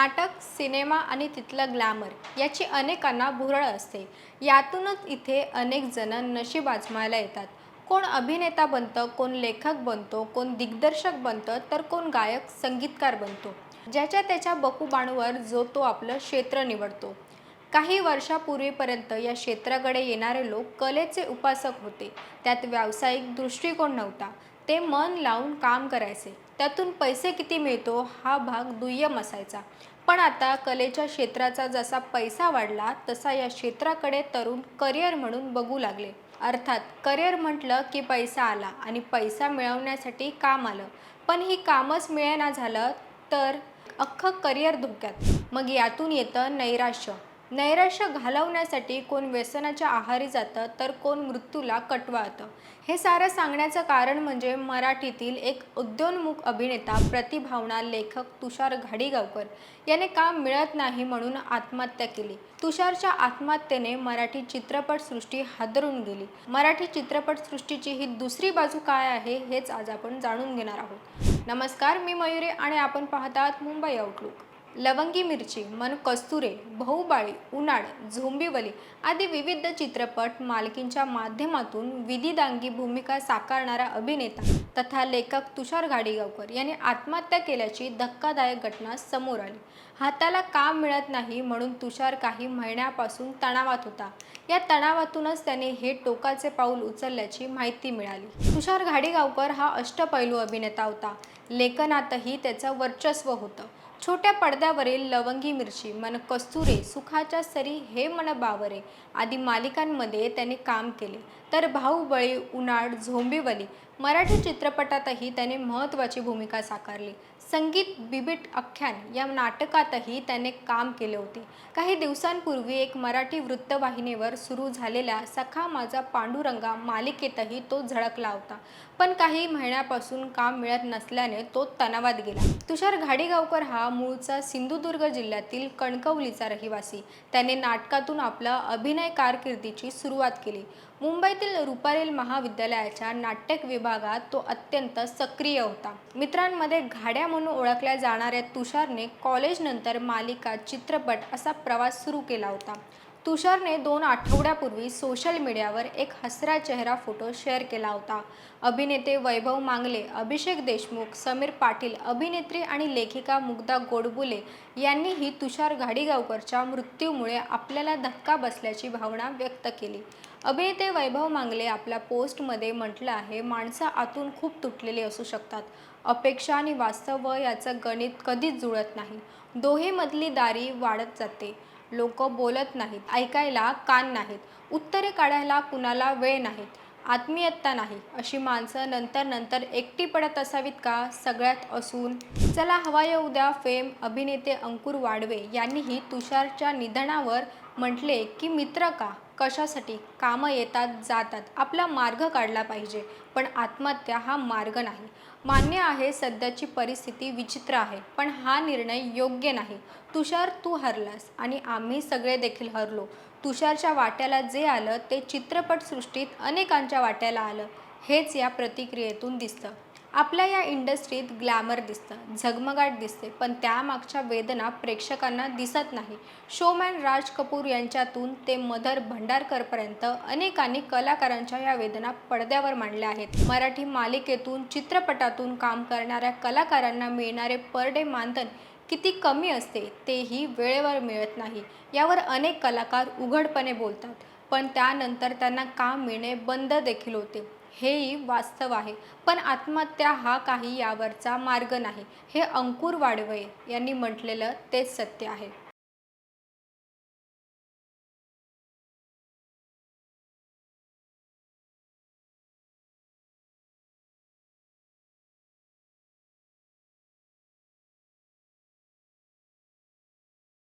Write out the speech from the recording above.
नाटक सिनेमा आणि तिथलं ग्लॅमर याची अनेकांना भुरळ असते. यातूनच इथे अनेक जण नशीब आजमायला येतात. कोण अभिनेता बनतं कोण लेखक बनतो कोण दिग्दर्शक बनतं तर कोण गायक संगीतकार बनतो. ज्याच्या त्याच्या बकुबाणवर जो तो आपलं क्षेत्र निवडतो. काही वर्षापूर्वीपर्यंत या क्षेत्राकडे येणारे लोक कलेचे उपासक होते. त्यात व्यावसायिक दृष्टिकोन नव्हता. ते मन लावून काम करायचे. त्यातून पैसे किती मिळतो हा भाग दुय्यम असायचा. पण आता कलेच्या क्षेत्राचा जसा पैसा वाढला तसा या क्षेत्राकडे तरुण करिअर म्हणून बघू लागले. अर्थात करिअर म्हटलं की पैसा आला आणि पैसा मिळवण्यासाठी काम आलं. पण ही कामच मिळेना झालं तर अख्खं करिअर धोक्यात. मग यातून येतं नैराश्य. नैराश्य घालवण्यासाठी कोण व्यसनाच्या आहारी जातं तर कोण मृत्यूला कटवाळतं. हे सारं सांगण्याचं कारण म्हणजे मराठीतील एक उद्योन्मुख अभिनेता प्रतिभावना लेखक तुषार घाडीगावकर. याने काम मिळत नाही म्हणून आत्महत्या केली. तुषारच्या आत्महत्येने मराठी चित्रपटसृष्टी हादरून गेली. मराठी चित्रपटसृष्टीची ही दुसरी बाजू काय आहे हेच आज आपण जाणून घेणार आहोत. नमस्कार मी मयुरी आणि आपण पाहतात आहात मुंबई आउटलुक. लवंगी मिरची मन कस्तुरे बहुबाळी उन्हाळ झोंबिवली आदी विविध चित्रपट मालकींच्या माध्यमातून विधिदांगी भूमिका साकारणारा अभिनेता तथा लेखक तुषार घाडीगावकर यांनी आत्महत्या केल्याची धक्कादायक घटना समोर आली. हाताला काम मिळत नाही म्हणून तुषार काही महिन्यापासून तणावात होता. या तणावातूनच त्याने हे टोकाचे पाऊल उचलल्याची माहिती मिळाली. तुषार घाडीगावकर हा अष्टपैलू अभिनेता होता. लेखनातही त्याचं वर्चस्व होतं. छोट्या पडद्यावरील लवंगी मिरची मन कस्तुरे सुखाच्या सरी हे मन बावरे आदी मालिकांमध्ये त्याने काम केले. तर भाऊबळी उन्हाळ झोंबिवली मराठी चित्रपटातही त्याने महत्त्वाची भूमिका साकारली. संगीत बिबिट आख्यान या नाटकातही त्याने काम केले होते. काही दिवसांपूर्वी एक मराठी वृत्तवाहिनीवर सुरू झालेल्या सखा माझा पांडुरंगा मालिकेतही तो झळकला होता. पण काही महिन्यापासून काम मिळत नसल्याने तो तणावात गेला. तुषार घाडीगावकर हा मूळचा सिंधुदुर्ग जिल्ह्यातील कणकवलीचा रहिवासी. त्याने नाटकातून आपला अभिनय कारकिर्दीची सुरुवात केली. मुंबईतील रुपारेल महाविद्यालयाच्या नाट्यक विभाग भागात तो अत्यंत सक्रिय होता. मित्रांमध्ये घाड्या म्हणून ओळखल्या जाणाऱ्या तुषारने कॉलेजनंतर मालिका चित्रपट असा प्रवास सुरू केला होता. तुषारने दोन आठवड्यापूर्वी सोशल मीडियावर एक हसरा चेहरा फोटो शेअर केला होता. अभिनेते वैभव मांगले अभिषेक देशमुख समीर पाटील अभिनेत्री आणि लेखिका मुग्धा गोडबुले यांनीही तुषार घाडीगावकरच्या मृत्यूमुळे आपल्याला धक्का बसल्याची भावना व्यक्त केली. अभिनेते वैभव मांगले आपल्या पोस्टमध्ये म्हटलं आहे माणसं आतून खूप तुटलेली असू शकतात. अपेक्षा आणि वास्तव याचं गणित कधीच जुळत नाही. दोहेमधली दारी वाढत जाते. लोक बोलत नाहीत ऐकायला कान नाहीत उत्तरे काढायला कुणाला वेळ नाहीत आत्मीयता नाही. अशी माणसं नंतर नंतर एकटी पडत असावीत का? सगळ्यात असून चला हवा येऊ द्या फेम अभिनेते अंकुर वाडवे यांनीही तुषारच्या निधनावर म्हटले की मित्र का? कशासाठी कामं येतात जातात आपला मार्ग काढला पाहिजे. पण आत्महत्या हा मार्ग नाही. मान्य आहे सध्याची परिस्थिती विचित्र आहे पण हा निर्णय योग्य नाही. तुषार तू हरलास आणि आम्ही सगळे देखील हरलो. तुषारच्या वाट्याला जे आलं ते चित्रपटसृष्टीत अनेकांच्या वाट्याला आलं. हेच या प्रतिक्रियेतून दिसतं. आपल्या या इंडस्ट्रीत ग्लॅमर दिसतं झगमगाट दिसते पण त्यामागच्या वेदना प्रेक्षकांना दिसत नाही. शोमॅन राज कपूर यांच्यातून ते मदर भंडारकरपर्यंत अनेकांनी कलाकारांच्या या वेदना पडद्यावर मांडल्या आहेत. मराठी मालिकेतून चित्रपटातून काम करणाऱ्या कलाकारांना मिळणारे पर डे मानधन किती कमी असते तेही वेळेवर मिळत नाही. यावर अनेक कलाकार उघडपणे बोलतात पण त्यानंतर त्यांना काम मिळणे बंद देखील होते. हेही वास्तव आहे. पण आत्महत्या हा काही यावरचा मार्ग नाही. हे अंकुर वाढवे यांनी म्हटलेलं तेच सत्य आहे.